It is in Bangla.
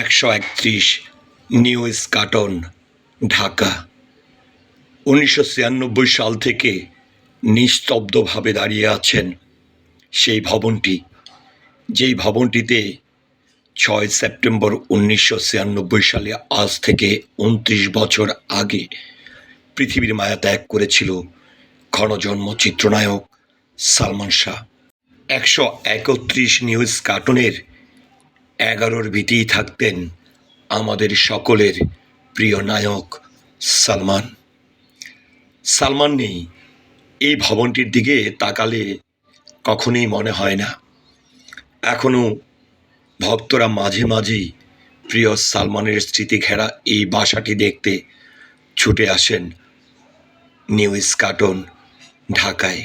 একশো একত্রিশ নিউ স্কাটন ঢাকা। উনিশশো ছিয়ানব্বই সাল থেকে নিস্তব্ধভাবে দাঁড়িয়ে আছেন সেই ভবনটি, যেই ভবনটিতে ছয় সেপ্টেম্বর উনিশশো ছিয়ানব্বই সালে আজ থেকে উনত্রিশ বছর আগে পৃথিবীর মায়া ত্যাগ করেছিল ক্ষণজন্ম চিত্রনায়ক সালমান শাহ। একশো একত্রিশ নিউজ কার্টুনের এগারোর ভিতেই থাকতেন আমাদের সকলের প্রিয় নায়ক সালমান। সালমান নেই, এই ভবনটির দিকে তাকালে কখনোই মনে হয় না। এখনও ভক্তরা মাঝে মাঝেই প্রিয় সালমানের স্মৃতি ঘেরা এই বাসাটি দেখতে ছুটে আসেন নিউ কার্টন ঢাকায়।